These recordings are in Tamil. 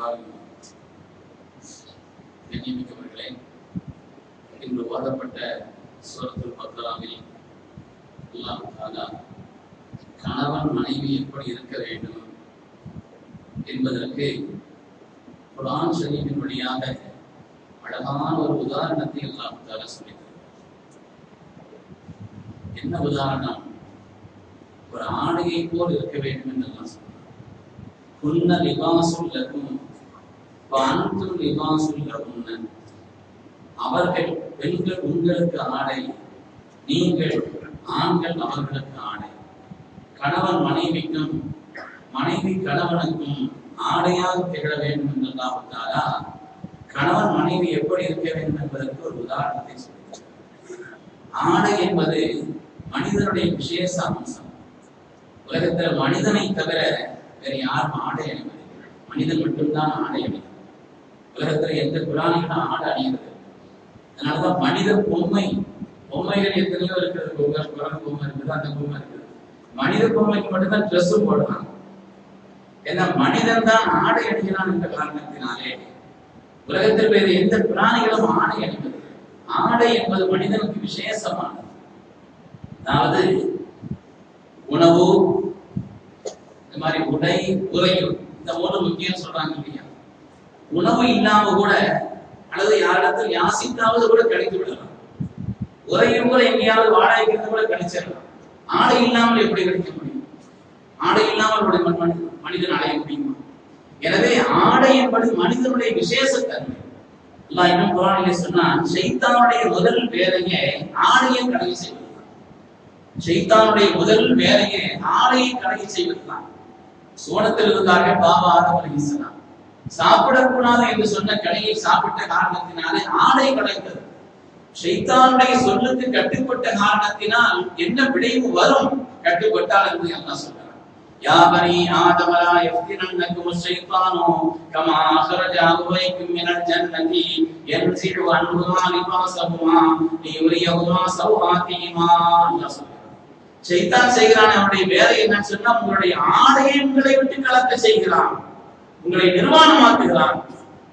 என்றால் கண்ணியமிக்கவர்களே இன்று ஓதப்பட்ட சூரத்தில் பக்ராவில் அல்லாஹ் தாலா கணவன் மனைவி எப்படி இருக்க வேண்டும் என்பதற்கு குரான் ஷரீஃபின் வழியாக அழகான ஒரு உதாரணத்தை எல்லாம் தாலா சொல்லித் என்ன உதாரணம்? ஒரு ஆடையை போல் இருக்க வேண்டும் என்று சொன்னார் குன்ன லிபாசுல் லகும் அன்றும் லிபாசுல் அவர்கள் பெண்கள் உங்களுக்கு ஆடை நீங்கள் ஆண்கள் அவர்களுக்கு ஆடை. கணவன் மனைவிக்கும் மனைவி கணவனுக்கும் ஆடையாக திகழ வேண்டும் என்று அல்லாஹாலா கணவன் மனைவி எப்படி இருக்க வேண்டும் என்பதற்கு ஒரு உதாரணத்தை சொல்கிறார் ஆடை என்பது மனிதனுடைய விசேஷ அம்சம். உலகத்தில் மனிதனை தவிர வேற யாரும் ஆடை அணிவதில்லை. மனிதன் மட்டும்தான் ஆடை அணிவது உலகத்துல எந்த புராணிகளும் ஆடை அணிகிறது அதனாலதான் மனித பொம்மை பொம்மைகள் எத்தனையோ இருக்கிறது பொம்மை குரான் பொம்மை இருக்குது அந்த பொம்மை இருக்குது. மனித பொம்மைக்கு மட்டும்தான் ட்ரெஸ்ஸும் போடுறாங்க. ஏன்னா மனிதன் தான் ஆடை அணிகிறான் என்ற காரணத்தினாலே உலகத்தில் வேறு எந்த பிராணிகளும் ஆடை அணிவது ஆடை என்பது மனிதனுக்கு விசேஷமானது. அதாவது உணவு இந்த மாதிரி உடை உரையும் இந்த மூணு முக்கியம் சொல்றாங்க இல்லையா? உணவு இல்லாம கூட அல்லது யாரிடத்தில் யாசித்தாவது கூட கழித்து விடலாம். உறையும் கூட எங்கேயாவது வாடகைக்கு இருந்து கூட கழிச்சிடலாம். ஆடை இல்லாமல் எப்படி கழிக்க முடியும்? ஆடை இல்லாமல் மனிதன் மனிதன் அடைய முடியுமா? எனவே ஆடை என்பது மனிதனுடைய விசேஷத்தன்மை. எல்லாம் இன்னும் குரானிலே சொன்னா சைத்தானுடைய முதல் வேலையே ஆடையை கடை செய்வதுதான். சைத்தானுடைய முதல் வேலையே ஆடையை கடை செய்வதுதான். சோனத்தில் இருந்தார்கள் பாபா ஆதம் அலைஹிஸ்ஸலாம் சாப்பிடக்கூடாது என்று சொன்ன கனியை சாப்பிட்ட காரணத்தினாலே ஆடை கலைந்தது ஷைத்தானுடைய சொல்லுக்கு கட்டுப்பட்ட காரணத்தினால் என்ன விளைவு வரும்? கட்டுப்பட்டால் என்று எல்லாம் சொல்றான். يا بني آدم لا يفتننكم الشيطان كما أخرج أبويكم من الجنة ينزع عنهما لباسهما ليريهما சொல்றான். ஷைத்தான் செய்கிறான் அவனுடைய வேலை என்னன்னு சொன்னா உங்களுடைய ஆடையை விட்டு கலக்க செய்கிறான். உங்களை நிர்வாணமாக்குகிறான்.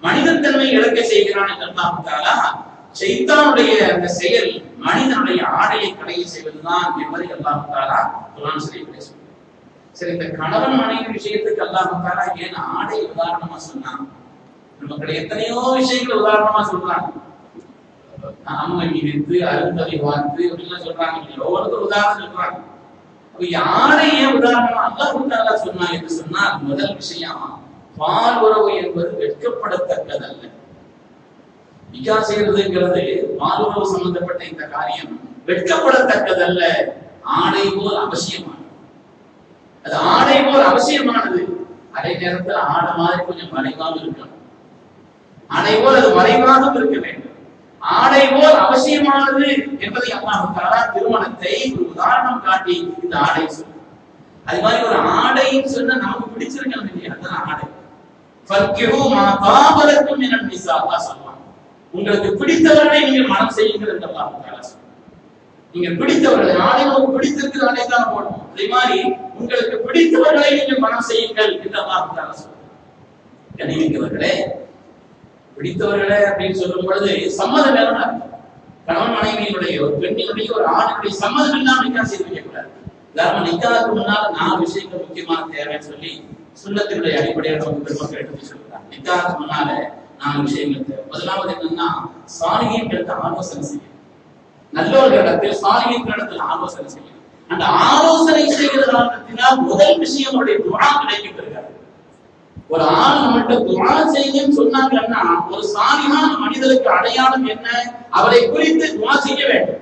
மனிதத்தன்மை இழக்க செய்கிறான் என்று அல்லாஹ் அந்த செயல் மனிதனுடைய ஆடையை கடைய செய்வதுதான் என்பதை அல்லாஹ் குரான் குர்ஆன் சரி இந்த கணவன் மனைவி விஷயத்துக்கு அல்லாஹ் ஏன் ஆடை உதாரணமா சொன்னான்? நமக்கு எத்தனையோ விஷயங்கள் உதாரணமா சொல்றாங்க. அம்மை விரித்து அருந்ததி வார்த்து அப்படின்லாம் சொல்றாங்க. ஒவ்வொருத்தர் உதாரணம் சொல்றாங்க. அப்ப யாரை ஏன் உதாரணமா அல்லாஹ் சொன்னா என்று சொன்னால் முதல் விஷயம் பால் உறவு என்பது வெட்கப்படத்தக்கதல்ல. நிக்கா செய்யறதுங்கிறது பால் உறவு சம்பந்தப்பட்ட இந்த காரியம் வெட்கப்படத்தக்கதல்ல. ஆணை போல் அவசியமானது. அது ஆணை போல் அவசியமானது. அதே நேரத்தில் ஆடை மாதிரி கொஞ்சம் மறைவாக இருக்கணும் ஆணை போல் அது மறைவாகவும் இருக்க வேண்டும். ஆணை போல் அவசியமானது என்பதை அல்லாஹ் தஆலா திருமணத்தை ஒரு உதாரணம் காட்டி இந்த ஆடை சொல்லும் அது மாதிரி ஒரு ஆடைன்னு சொன்னா நமக்கு பிடிச்சிருக்கணும் இல்லையா? அதுதான் ஆடை. ஃபர்கிஹு மா தாபலக்கும் உங்களுக்கு பிடித்தவர்களை நீங்கள் மனம் செய்யுங்கள் என்று அல்லாஹ் நீங்க பிடித்தவர்களை நாளை உங்களுக்கு பிடித்திருக்கிற ஆடை தான் போடணும். அதே மாதிரி உங்களுக்கு பிடித்தவர்களை நீங்கள் மனம் செய்யுங்கள் என்று அல்லாஹ் தஆலா சொல்றான் பிடித்தவர்களே அப்படின்னு சொல்லும் பொழுது சம்மதம் வேணும் கணவன் மனைவியினுடைய ஒரு பெண்ணினுடைய ஒரு ஆணுடைய சம்மதம் இல்லாமல் நிக்கா செய்து வைக்கக்கூடாது. உதாரணம் நிக்காவுக்கு முன்னால் நாலு விஷயங்கள் முக்கியமான தேவைன்னு சொல்லி சுண்ணத்தினுடைய அடிப்படையில் நமக்கு பெருமக்கள் எடுத்து சொல்லுறாங்க நிக்காவுக்கு முன்னால நாலு விஷயங்கள் தேவை முதலாவது என்னன்னா சாலிகின்றது ஆலோசனை செய்யும் நல்லவர்களிடத்தில் சாலிகின்களிடத்தில் ஆலோசனை செய்யும் அந்த ஆலோசனை செய்கிற காரணத்தினால் முதல் விஷயம் அவருடைய துவா கிடைக்கும் ஒரு ஆள் நம்மள்கிட்ட துவா செய்யுன்னு சொன்னாங்கன்னா ஒரு சாலிகான மனிதருக்கு அடையாளம் என்ன? அவரை குறித்து துவா செய்ய வேண்டும்.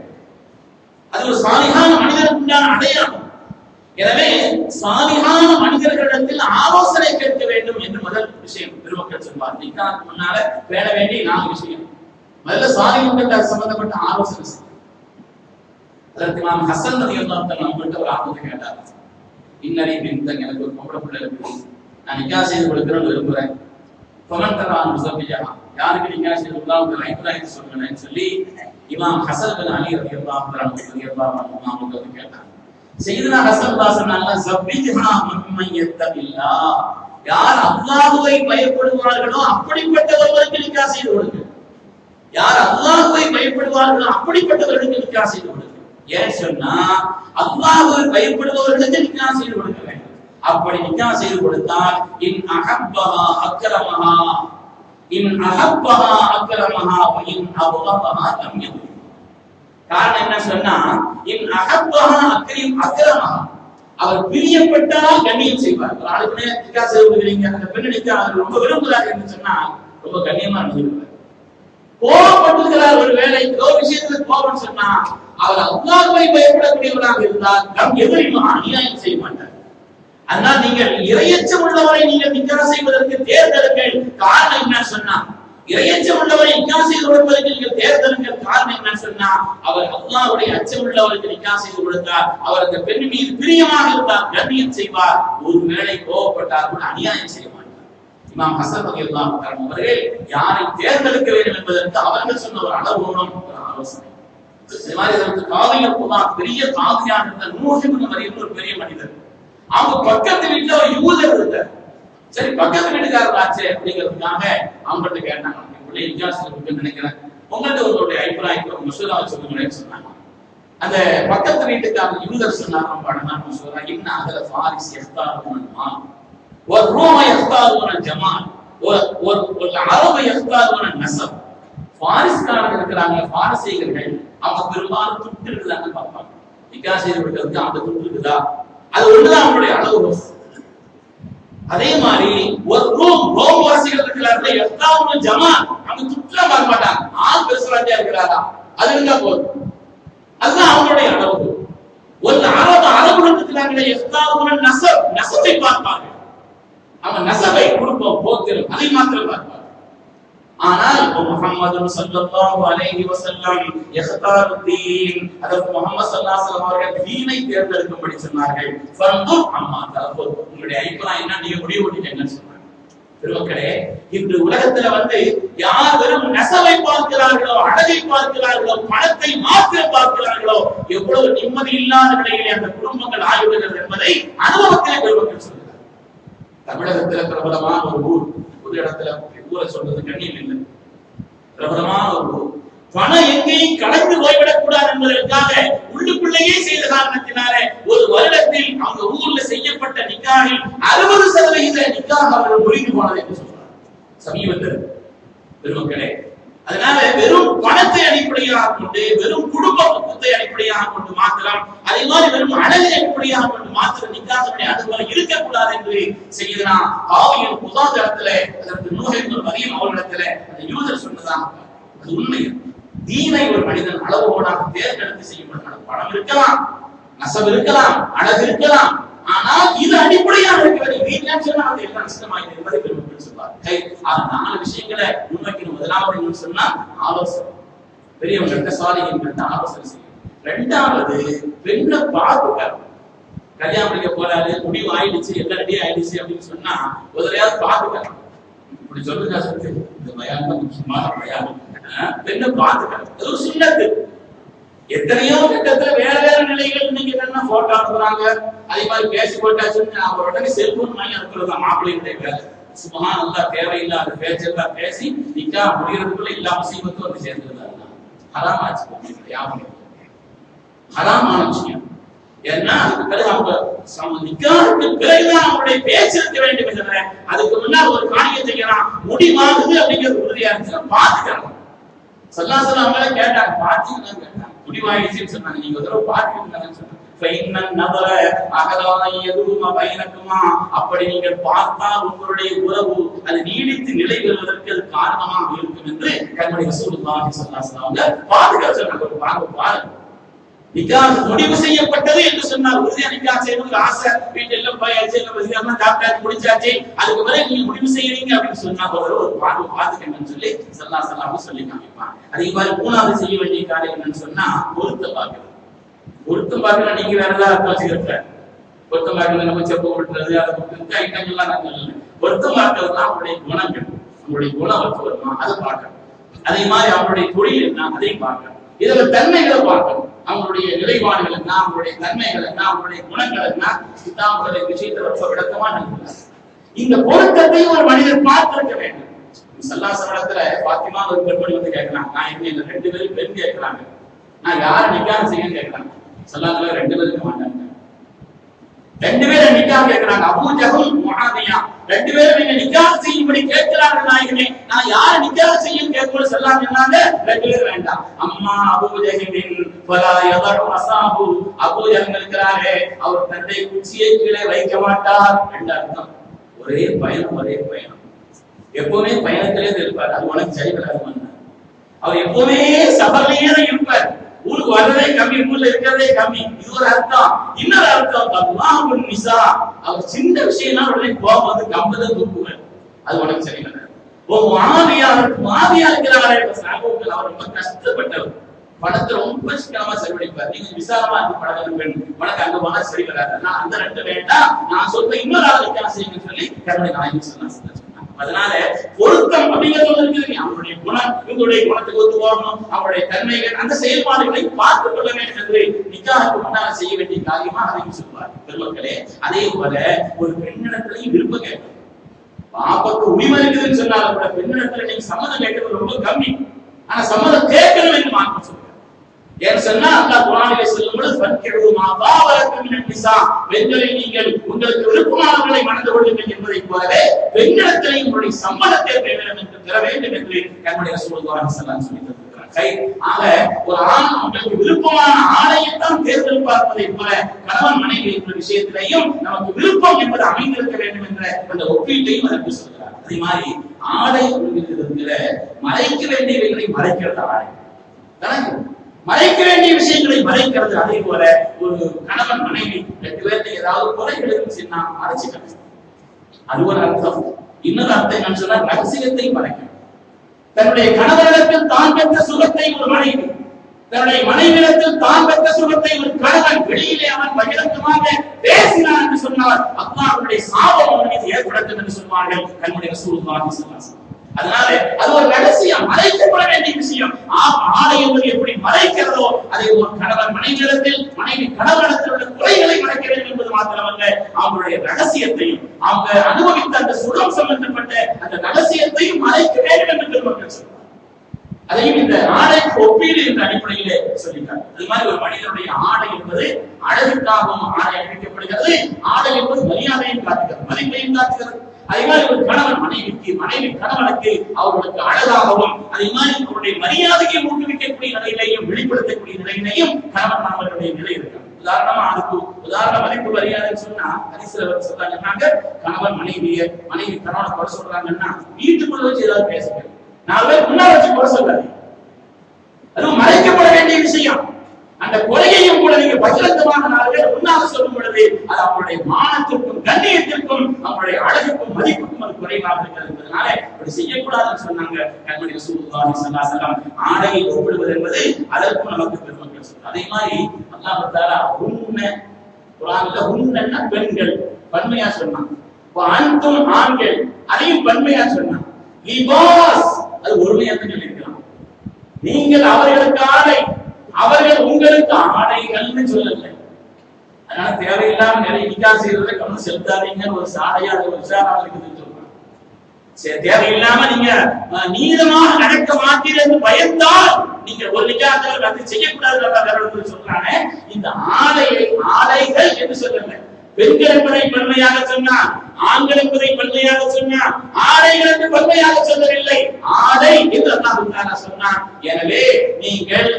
அது ஒரு சாலிகான மனிதருக்கு உண்டான அடையாளம். எனவே சாலிகான மனிதர்களிடத்தில் ஆலோசனை கேட்க வேண்டும் என்று முதல் விஷயம் பெருமக்கள் சொல்வார் நிக்காக்கு முன்னால பேண வேண்டிய நாலு விஷயம். முதல்ல சாலிகள் சம்பந்தப்பட்ட ஆலோசனை அதற்கு நாம் ஹசன் நதி நம்மகிட்ட ஒரு ஆபத்து கேட்டார். இன்னரை பின்தங்க எனக்கு ஒரு பொம்பளை பிள்ளை இருக்கு நான் நிக்கா செய்து கொடுக்கிறேன்னு விரும்புறேன். பவன் முசபியா யாருக்கு நிக்கா செய்து கொடுத்தா உங்க ஐம்பதாயிரத்து சொல்லுங்கன்னு சொல்லி இமாம் ஹசன் பின் அலி ரவி அல்லாஹ் ரவி அல்லாஹ் அவங்க வந்து கேட்டாங்க செய்தனா ஹசன் சொன்னாங்க ஜப்பிஜ்ஹா யார் அல்லாஹுவை பயப்படுவார்களோ அப்படிப்பட்டவர்களுக்கு நிக்கா செய்து கொடுங்க யார் அல்லாஹுவை பயப்படுவார்களோ அப்படிப்பட்டவர்களுக்கு நிக்கா செய்து கொடுங்க ஏன் சொன்னா அல்லாஹுவை பயப்படுபவர்களுக்கு நிக்கா செய்து கொடுக்க வேண்டும். அப்படி நிக்கா செய்து கொடுத்தால் இன் அஹப்பஹா அக்கரமஹா இன் அஹப்பஹா அக்கரமஹா இன் அபகஹா லம் காரணம் என்ன சொன்னா என் அஹப்பஹா அக்ரிம் அவர் பிரியப்பட்டால் கண்ணியம் செய்வார். ஒரு ஆளுக்குமே நிக்கா செய்வீங்க அந்த பெண் நிக்கா அவர் ரொம்ப விரும்புகிறார் என்று சொன்னா ரொம்ப கண்ணியமா நடந்துக்கிறார் கோபப்பட்டிருக்கிறார் ஒரு வேலை ஏதோ விஷயத்துல கோபம் சொன்னா அவர் அல்லாஹுவை பயப்படக்கூடியவராக இருந்தால் நம் எதிரிலும் அநியாயம் செய்ய மாட்டார். அதனால் நீங்கள் இரையச்சம் உள்ளவரை நீங்கள் நிக்கா செய்வதற்கு தேர்ந்தெடுங்கள். காரணம் என்ன சொன்னா இறையச்சம் உள்ளவரை நிக்கா செய்து கொடுப்பதற்கு நீங்கள் தேர்ந்தெடுங்கள் காரணம் என்ன சொன்னா அவர் அல்லாஹ்வுடைய அச்சம் உள்ளவருக்கு நிக்கா செய்து கொடுத்தார். அவர் அந்த பெண் மீது பிரியமாக இருந்தார். கண்ணியம் செய்வார். ஒரு வேளை கோபப்பட்டார் கூட அநியாயம் செய்ய மாட்டார். இமாம் ஹசன் ரலியல்லாஹு தஆலா அவர்கள் யாரை தேர்ந்தெடுக்க வேண்டும் என்பதற்கு அவர்கள் சொன்ன ஒரு அளவோடும் ஒரு ஆலோசனை. இந்த மாதிரி இதற்கு காவியம் பெரிய காவியான இருந்த நூஹிபின் மரியம் ஒரு பெரிய மனிதர். அவங்க பக்கத்து வீட்டுல ஒரு யூதர் இருந்தார். சரி பக்கத்து வீட்டுக்காரர் ஆச்சு அப்படிங்கிறதுக்காக அவங்கள்ட்ட கேட்டாங்க. உள்ள பிள்ளை இஜாஸ் இருக்குன்னு நினைக்கிறேன். உங்கள்ட்ட உங்களுடைய அபிப்பிராயத்தை மசூரா சொல்லுங்களேன்னு சொன்னாங்க. அந்த பக்கத்து வீட்டுக்காரர் யூதர் சொன்னாங்க ரொம்ப சொல்றாங்க இன்னும் அதுல ஃபாரிஸ் எஃப்தாருமா ஒரு ரோம எஃப்தாருவன ஜமால். ஒரு ஒரு ஒரு அரபு எஃப்தாருவன நெசம் பாரிஸ்காரங்க இருக்கிறாங்க பாரசீகர்கள் அவங்க பெரும்பாலும் துட்டு இருக்குதான்னு பார்ப்பாங்க. நிக்கா செய்து அந்த துட்டு இருக்குதா? அது ஒண்ணுதான் அவங்களுடைய அளவு அதே மாதிரி ஒரு ரோம் ரோம் வாசிகள் இருக்கிறார்கள் எட்டாவது ஜமா அவங்க சுற்றுலா பார்க்க மாட்டாங்க. ஆள் பெருசுராஜா இருக்கிறாரா அது இருந்தா போதும். அதுதான் அவங்களுடைய அளவு. ஒரு அரபு அரபுடன் இருக்கிறாங்களே எட்டாவது நசப் நசத்தை பார்ப்பாங்க. அவன் நசபை குடும்பம் போத்திரம் அதை மாத்திரம் பார்ப்பாங்க. ஆனால் முகமது ஸல்லல்லாஹு அலைஹி வஸல்லம் இஹ்தாரு தீன் அதற்கு முகமது ஸல்லல்லாஹு அலைஹி அவர்கள் தீனை தேர்ந்தெடுக்கும்படி சொன்னார்கள். ஃபன்துர் அம்மா தலபு உங்களுடைய என்ன நீங்க முடிவு பண்ணிட்டீங்கன்னு சொன்னாங்க பெருமக்களே இன்று உலகத்துல வந்து யார் வெறும் நெசவை பார்க்கிறார்களோ அழகை பார்க்கிறார்களோ பணத்தை மாத்திரம் பார்க்கிறார்களோ எவ்வளவு நிம்மதி இல்லாத நிலையிலே அந்த குடும்பங்கள் ஆகிவிடுகிறது என்பதை அனுபவத்திலே பெருமக்கள் சொல்கிறார் தமிழகத்துல பிரபலமான ஒரு ஊர் ஒரு இடத்துல ஊரை சொல்றது கண்ணியம் இல்லை. பிரபலமான ஒரு ஊர் பணம் எங்கேயும் கலந்து போய்விடக் கூடாது என்பதற்காக உள்ளுக்குள்ளேயே செய்த காரணத்தினால ஒரு வருடத்தில் அவங்க ஊர்ல செய்யப்பட்ட நிக்காகில் அறுபது சதவிகித நிக்காக அவர்கள் முடிந்து போனது என்று சொல்றார் சமீபத்தில் பெருமக்களே அதனால வெறும் பணத்தை அடிப்படையாக கொண்டு வெறும் குடும்ப பக்கத்தை அடிப்படையாக கொண்டு மாத்திரம் அதே மாதிரி வெறும் அழகை அடிப்படையாக கொண்டு மாத்திரம் அது அனுபவம் இருக்கக்கூடாது என்று செய்யலாம் ஆவியின் புதாகரத்துல அதற்கு நூகங்கள் மதியம் அவர்களிடத்துல அந்த யூதர் சொன்னதாக அது உண்மை. தீனை ஒரு மனிதன் அளவோடாக தேர்ந்தெடுத்து செய்யப்படும் பணம் இருக்கலாம் நசம் இருக்கலாம் அழகு இருக்கலாம். ஆனால் இது அடிப்படையாக இருக்க வேண்டும் வீட்டில் சொன்னா அது எல்லாம் நஷ்டமாயிரு என்பதை அப்படின்னு அது நாலு விஷயங்களை முன்வைக்கணும். முதலாவது சொன்னா ஆலோசனை. பெரியவங்கள்ட்ட சாலிகள்கிட்ட ஆலோசனை செய்யணும். ரெண்டாவது பெண்ணை பார்த்துக்க கல்யாணம் பண்ணிக்க போறாரு முடிவு ஆயிடுச்சு எல்லாம் ரெடி ஆயிடுச்சு அப்படின்னு சொன்னா முதலையாவது பார்த்துக்கலாம் இப்படி சொல்லுங்க சொல்லு இந்த பயம் முக்கியமான பயம் பெண்ணை பார்த்துக்கலாம் அது ஒரு எத்தனையோ திட்டத்துல வேற வேற நிலைகள் நீங்க என்ன போட்டோ அனுப்புறாங்க? அதே மாதிரி பேசி போட்டாச்சுன்னு அவர் உடனே செல்போன் வாங்கி அனுப்புறது மாப்பிள்ளையுடைய வேலை. சும்மா நல்லா தேவையில்லாத பேச்செல்லாம் பேசி நிக்கா முடிகிறதுக்குள்ள எல்லா முசீபத்தும் வந்து சேர்ந்துருந்தாங்க ஹராம் ஆச்சு யாபகம் ஹராமான விஷயம் ஏன்னா அதுக்கு பிறகு அவங்க சம நிக்காருக்கு பிறகுதான் அவங்களுடைய பேச்சு இருக்க வேண்டும் தவிர அதுக்கு முன்னால் ஒரு காரியம் செய்யலாம். முடிவாகுது அப்படிங்கிறது உறுதியா இருந்துச்சுன்னா பாத்துக்கலாம் சல்லாசலம் அவங்களே கேட்டாங்க. கேட்டாங்க. முடிவாயிடுச்சுன்னு சொன்னாங்க. நீங்க ஒரு தடவை பாத்துக்கிட்டாங்கன்னு சொன்னாங்க. அப்படி நீங்கள் பார்த்தால் உங்களுடைய உறவு அது நீடித்து நிலை பெறுவதற்கு அது காரணமாக இருக்கும் என்று கண்மணி ரசூலுல்லாஹி ஸல்லல்லாஹு பாதுகாப்பு முடிவு செய்யப்பட்டது என்று சொன்னார். உறுதியா நிக்காஹ் செய்யணும் ஆசை. வீட்டுல எல்லாம் போயாச்சு எல்லாம் டாக்டர் முடிச்சாச்சு. அதுக்கு பிறகு நீங்க முடிவு செய்யறீங்க அப்படின்னு சொன்னா ஒரு பார்வை பாத்துக்கணும்னு சொல்லி சல்லா சல்லாம சொல்லி காமிப்பான் அதே மாதிரி மூணாவது செய்ய வேண்டிய காரியம் என்னன்னு சொன்னா பொருத்த பாக்குறது பொருத்தம் பார்க்கல நீங்க வேற ஏதாவது வச்சுக்கிறீங்க பொருத்தம் பார்க்கணும் நம்ம செப்பு விட்டுறது அதை இந்த ஐட்டங்கள்லாம் நாங்க இல்லை. பொருத்தம் பார்க்கறதுலாம் அவருடைய குணங்கள் அவருடைய குணம் வச்சு வருமா? அதை பார்க்கணும். அதே மாதிரி அவருடைய தொழில் என்ன? அதையும் பார்க்கணும். இதுல தன்மைகளை பார்க்கணும். அவங்களுடைய நிலைப்பாடுகள் என்ன? அவங்களுடைய தன்மைகள் என்ன? அவங்களுடைய குணங்கள் என்ன? அவங்களுடைய விஷயத்தை ரொம்ப விளக்கமா நினைக்கிறார். இந்த பொருத்தத்தையும் ஒரு மனிதர் பார்த்திருக்க வேண்டும். சல்லாசனத்துல பாத்திமா ஒரு பெண்மணி வந்து கேட்கறாங்க. நான் என்ன ரெண்டு பேரும் பெண் கேட்கிறாங்க. நான் யாரை நிக்காக செய்யன்னு கேட்கறாங்க. சல்லாத்துல ரெண்டு பேருக்கு மாட்டாங்க. ரெண்டு பேரும் நிக்காக கேட்கிறாங்க அபு ஜஹல் முஆவியா ரெண்டு பேரும் நீங்க நிக்காக செய்யும்படி கேட்கிறாங்க நாயகனே. நான் யார நிக்காக செய்யும் கேட்கணும் சொல்லாம சொன்னாங்க ரெண்டு பேரும் வேண்டாம். அம்மா அபு ஜஹலின் ஃபலா யதரு அசாபு அபு ஜஹல் இருக்கிறாரே அவர் தந்தை குச்சியை கீழே வைக்க மாட்டார் என்று அர்த்தம். ஒரே பயணம் ஒரே பயணம். எப்பவுமே பயணத்திலே இருப்பார். அது உனக்கு சரி வராது அவர் எப்பவுமே சபர்லயே தான் இருப்பார். ஊருக்கு வர்றதே கம்மி ஊர்ல இருக்கிறதே கம்மி. இது ஒரு அர்த்தம். இன்னொரு அர்த்தம் அல்லாஹுன் நிசா. அவர் சின்ன விஷயம்னா உடனே கோபம் வந்து கம்பத தூக்குவேன் அது உனக்கு சரி வராது ஓ மாவியா மாவியா இருக்கிறாரே சாகோக்கள் அவர் ரொம்ப கஷ்டப்பட்டவர். படத்தை ரொம்ப சிக்கனமா செலவழிப்பார். நீங்க விசாரமா இருந்து படம் பெண் உனக்கு அங்க போனா சரி வராது. நான் அந்த ரெண்டு வேண்டாம். நான் சொல்ற இன்னொரு ஆள் வித்தியாசம் சொல்லி கருணை நாயகி சொன்னா அதனால பொருத்தம் அப்படிங்கிறது ஒண்ணு இருக்குது. அவனுடைய குணம் இவங்களுடைய குணத்துக்கு ஒத்து போகணும். அவருடைய தன்மைகள் அந்த செயல்பாடுகளை பார்த்துக் கொள்ள வேண்டும் என்று நிக்காவுக்கு முன்னால் செய்ய வேண்டிய காரியமா அதையும் சொல்வார். பெருமக்களே அதே போல ஒரு பெண்ணிடத்திலையும் விருப்பம் கேட்கணும் பாப்பாக்கு உரிமை இருக்குதுன்னு சொன்னாலும் கூட பெண்ணிடத்துல நீங்க சம்மதம் கேட்கறது ரொம்ப கம்மி. ஆனா சம்மதம் கேட்கணும் என்று மாற்றம் சொல்றார் ஏன் சொன்னா அல்லாஹ் குர்ஆனிலே சொல்லும்போது ஃபன்கிஹு மா தாவலக்கும் மினன் நிசா பெண்களை நீங்கள் உங்களுக்கு விருப்பமானவர்களை மணந்து கொள்ளுங்கள் என்பதை போலவே பெண்களிடத்திலே உங்களுடைய சம்மதத்தை பெற வேண்டும் என்று தர வேண்டும் என்று நம்முடைய ரசூலுல்லாஹி ஸல்லல்லாஹு அலைஹி ஆக ஒரு ஆண் உங்களுக்கு விருப்பமான ஆணையத்தான் தேர்தல் பார்ப்பதை போல கணவன் மனைவி என்ற விஷயத்திலையும் நமக்கு விருப்பம் என்பது அமைந்திருக்க வேண்டும் என்ற அந்த ஒப்பீட்டையும் அதற்கு சொல்கிறார் அதே மாதிரி ஆடை இருக்கிற மறைக்க வேண்டியவைகளை மறைக்கிறது? ஆடை மறைக்க வேண்டிய விஷயங்களை மறைக்கிறது அதே போல ஒரு கணவன் மனைவி ரெண்டு பேர்ல ஏதாவது குறைகள் இருந்துச்சுன்னா மறைச்சுக்கணும் அது ஒரு அர்த்தம். இன்னொரு அர்த்தம் என்னன்னு சொன்னா ரகசியத்தை மறைக்கணும். தன்னுடைய கணவனிடத்தில் தான் பெற்ற சுகத்தை ஒரு மனைவி தன்னுடைய மனைவிடத்தில் தான் பெற்ற சுகத்தை ஒரு கணவன் வெளியிலே அவன் பகிரங்கமாக பேசினான் என்று சொன்னார் அல்லாஹ்வுடைய சாபம் அவன் மீது ஏற்படுத்தும் என்று சொல்வார்கள் தன்னுடைய சூழ்நிலை சொன்னார் அதனால அது ஒரு ரகசியம் மறைக்கப்பட வேண்டிய விஷயம். ஆ- ஆடை என்பது எப்படி மறைக்கிறதோ அதை ஒரு கணவன் மனைவிடத்தில் மனைவி கணவனிடத்தில் உள்ள குறைகளை மறைக்க வேண்டும் என்பது மாத்திரமல்ல. அவங்களுடைய ரகசியத்தையும் அவங்க அனுபவித்த அந்த சுகம் சம்பந்தப்பட்ட அந்த ரகசியத்தையும் மறைக்க வேண்டும் என்று பெருமக்கள் அதையும் இந்த ஆடைக்கு ஒப்பீடு என்ற அடிப்படையிலே சொல்லிட்டார். அது மாதிரி ஒரு மனிதனுடைய ஆடை என்பது அழகுக்காகவும் ஆடை அறிவிக்கப்படுகிறது ஆடை என்பது மரியாதையும் காட்டுகிறது மதிப்பையும் காட்டுகிறது. அதே மாதிரி ஒரு கணவன் மனைவிக்கு மனைவி கணவனுக்கு அவர்களுக்கு அழகாகவும் அதே மாதிரி அவருடைய மரியாதையை ஊக்குவிக்கக்கூடிய நிலையிலையும் வெளிப்படுத்தக்கூடிய நிலையிலையும் கணவன் மனைவருடைய நிலை இருக்கு. உதாரணமா அதுக்கு உதாரண மதிப்பு மரியாதைன்னு சொன்னா கரிசிலவர் வந்து சொல்றாங்க கணவன் மனைவிய மனைவி கணவனை குறை சொல்றாங்கன்னா வீட்டுக்குள்ள வச்சு ஏதாவது பேசுங்க. நாலு பேர் முன்னாடி வச்சு குறை சொல்லாதீங்க அது மறைக்கப்பட வேண்டிய விஷயம் அந்த கொலையையும் கூட நீங்க பகிரங்கமாக நாலு பேர் முன்னால சொல்லும் பொழுது அது அவங்களுடைய மானத்திற்கும் கண்ணியத்திற்கும் அவங்களுடைய அழகுக்கும் மதிப்புக்கும் அது குறைவாக இருக்கிறது என்பதனால அப்படி செய்யக்கூடாதுன்னு சொன்னாங்க கண்மணி ரசூலுல்லாஹி ஸல்லல்லாஹு அலைஹி வஸல்லம். ஆடையை ஒப்பிடுவது என்பது அதற்கும் நமக்கு பெருமக்கள் சொல்றாங்க அதே மாதிரி அல்லாஹ் தஆலா உண்மை குர்ஆன்ல உண்மைன்னா பெண்கள் பன்மையா சொன்னான். அன்தும் ஆண்கள் அதையும் பன்மையா சொன்னான். லிபாஸ் அது ஒருமையா தான் சொல்லியிருக்கலாம் நீங்கள் அவர்களுக்கு அவர்கள் உங்களுக்கு ஆடைகள்னு சொல்லலை அதனால தேவையில்லாம நிறைய நிக்கா செய்யறதுல கவனம் செலுத்தாதீங்கன்னு ஒரு சாலையா அது ஒரு விசாரணை இருக்குதுன்னு சொல்றாங்க. சரி தேவையில்லாம நீங்க நீளமாக நடக்க மாட்டீர்கள் என்று பயந்தால் நீங்க ஒரு நிக்காக்கள் அது செய்யக்கூடாது சொல்றாங்க இந்த ஆலையை ஆலைகள் என்று சொல்லலை பெண்கள் என்பதை பன்மையாக சொன்னார் ஆண்கள் என்பதை பன்மையாக சொன்னார் ஆடைகள் என்று பன்மையாக சொல்லவில்லை. ஆடை என்று அல்லாஹ் தஆலா எனவே நீங்கள்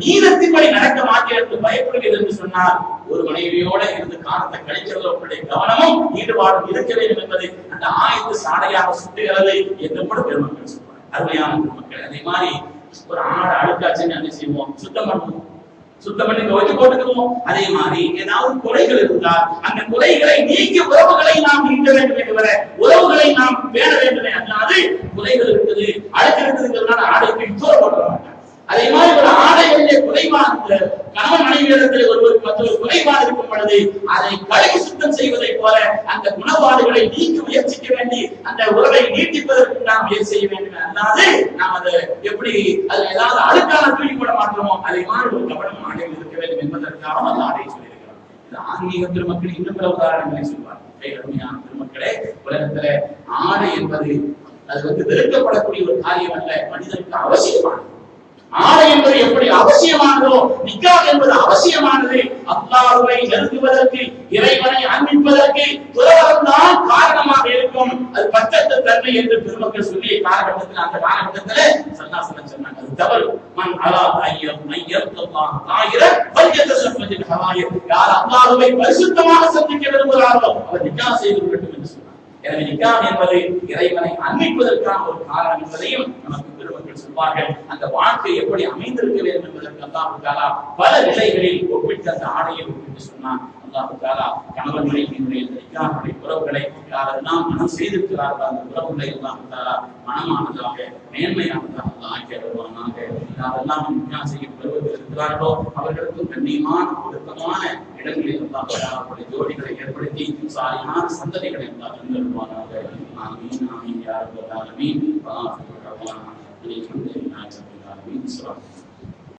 நீளத்தின்படி நடக்க மாட்டேன் பயப்படுகிறது என்று சொன்னார் ஒரு மனைவியோட இருந்து காலத்தை கழிக்கிறவர்களுடைய கவனமும் ஈடுபாடும் இருக்க வேண்டும் என்பதை அந்த ஆயத்து சாடையாக சுட்டுகிறது என்று கூட பெருமக்கள் சொல்வார் அருமையான பெருமக்கள் அதே மாதிரி ஒரு ஆடை அழுக்காச்சுன்னு என்ன செய்வோம்? சுத்தம் பண்ணுவோம். சுத்தம் பண்ணி துவைச்சு போட்டுக்குவோம் அதே மாதிரி ஏதாவது குறைகள் இருந்தால் அந்த குறைகளை நீக்கி உறவுகளை நாம் நீக்க வேண்டும் என்கிற உறவுகளை நாம் பேண வேண்டுமே. அல்லாது குறைகள் இருக்குது அழுக்கு இருக்குதுங்கிறதுனால ஆடைக்கு தூர அதே மாதிரி குறைபாடு கணவன் மனைவியிடத்தில் ஒருவருக்கு மற்றொரு குறைபாடு இருக்கும் பொழுது அதை கழுவி சுத்தம் செய்வதை போல அந்த குணபாடுகளை நீக்க முயற்சிக்க வேண்டி அந்த உறவை நீட்டிப்பதற்கு நாம் முயற்சி செய்ய வேண்டும். அல்லாது நாம் அதை எப்படி அது ஏதாவது அழுக்கான தூக்கி போட ஒரு கவனம் இருக்க வேண்டும் என்பதற்காக அந்த ஆடையை சொல்லியிருக்கிறோம் அது ஆன்மீக பெருமக்கள் இன்னும் பிற உதாரணங்களை சொல்வார். அருமையான பெருமக்களே உலகத்துல ஆடை என்பது அது வந்து வெறுக்கப்படக்கூடிய ஒரு காரியம் அல்ல மனிதனுக்கு ஆடை என்பது அவசியமானதோ? நிக்கா என்பது அவசியமானது. அல்லாஹுவை நெருங்குவதற்கு இறைவனை அன்பிப்பதற்கு துறவரம் தான் காரணமாக இருக்கும். அது பச்சத்து தன்மை என்று பெருமக்கள் சொல்லிய காலகட்டத்தில் அந்த காலகட்டத்தில் சன்னாசனம் சொன்னாங்க அது தவறு. மண் அலா ஐயம் மையம் தாயிர பல்யத்த யார் அல்லாஹுவை பரிசுத்தமாக சந்திக்க விரும்புகிறாரோ அவர் நிக்கா செய்து கொள்ளட்டும் என்று சொன்னார். எனவே நிக்காம் என்பது இறைவனை அன்பிப்பதற்கான ஒரு காரணம் என்பதையும் நமக்கு பெருமக்கள் சொல்வார்கள். அந்த வாழ்க்கை எப்படி அமைந்திருக்க வேண்டும் அல்லாஹு தாலா பல நிலைகளில் ஒப்பிட்டு அந்த ஆடையை ஒப்பிட்டு சொன்னான். அல்லாஹு தாலா கணவன் மனைவியினுடைய இந்த உறவுகளை யாரெல்லாம் மனம் செய்திருக்கிறார்கள் அந்த உறவுகளை அல்லாஹு தாலா மனமானதாக மேன்மையானதாக அல்லாஹ் ஆக்கி வருவானாக யாரெல்லாம் நிக்கா செய்ய பெறுவதில் இருக்கிறார்களோ அவர்களுக்கு கண்ணியமான பொருத்தமான இடங்களில் அல்லாஹ் தாலா அவருடைய ஜோடிகளை ஏற்படுத்தி சாரியான சந்ததிகளை அல்லாஹ் தந்தருவானாக ஆமீன் ஆமீன் யா ரப்பல் ஆலமீன். வ ஆஃபிரு தஅவானா அல்ஹம்துலில்லாஹி ரப்பில் ஆலமீன்.